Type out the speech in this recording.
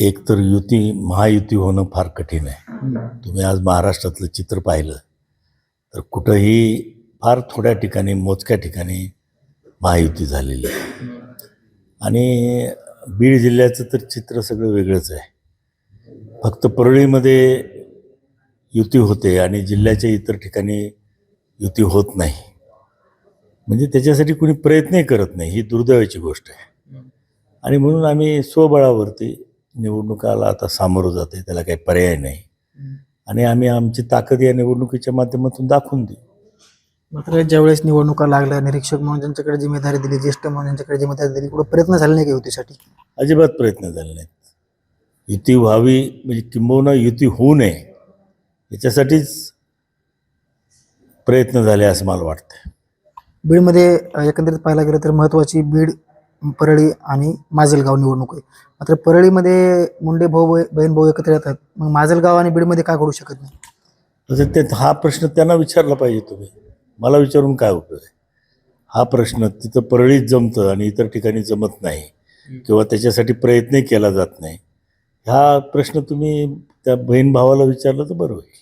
एक तर युती महायुती होणं फार कठीण आहे. तुम्ही आज महाराष्ट्रातलं चित्र पाहिलं तर कुठंही फार थोड्या ठिकाणी मोजक्या ठिकाणी महायुती झालेली आहे. आणि बीड जिल्ह्याचं तर चित्र सगळं वेगळंच आहे. फक्त परळीमध्ये युती होते आणि जिल्ह्याच्या इतर ठिकाणी युती होत नाही. म्हणजे त्याच्यासाठी कुणी प्रयत्नही करत नाही ही दुर्दैवाची गोष्ट आहे. आणि म्हणून आम्ही स्वबळावरती निवडणुकाला आता सामोरं जाते त्याला काही पर्याय नाही. आणि आम्ही आमची ताकद या निवडणुकीच्या माध्यमातून दाखवून देऊ. मात्र ज्यावेळेस निवडणुका लागल्या निरीक्षक म्हणून ज्यांच्याकडे जिम्मेदारी दिली ज्येष्ठ म्हणून ज्यांच्याकडे जिम्मेदारी दिली कुठं प्रयत्न झाले नाही का युतीसाठी? अजिबात प्रयत्न झाले नाहीत. युती व्हावी म्हणजे किंबहुना युती होऊ नये याच्यासाठीच प्रयत्न झाले असं मला वाटतं बीडमध्ये एकंदरीत पाहायला गेलं तर महत्त्वाची बीड परळी आणि माजलगाव निवडणूक आहे. मात्र परळीमध्ये मुंडे भाऊ बहीण भाऊ एकत्र येतात मग माजलगाव आणि बीडमध्ये काय करू शकत नाही? तसे ते हा प्रश्न त्यांना विचारला पाहिजे तुम्ही. मला विचारून काय उपयोग आहे? हा प्रश्न तिथं परळीत जमतं आणि इतर ठिकाणी जमत नाही किंवा त्याच्यासाठी प्रयत्नही केला जात नाही. हा प्रश्न तुम्ही त्या बहीण भावाला विचारला तर बरं होईल.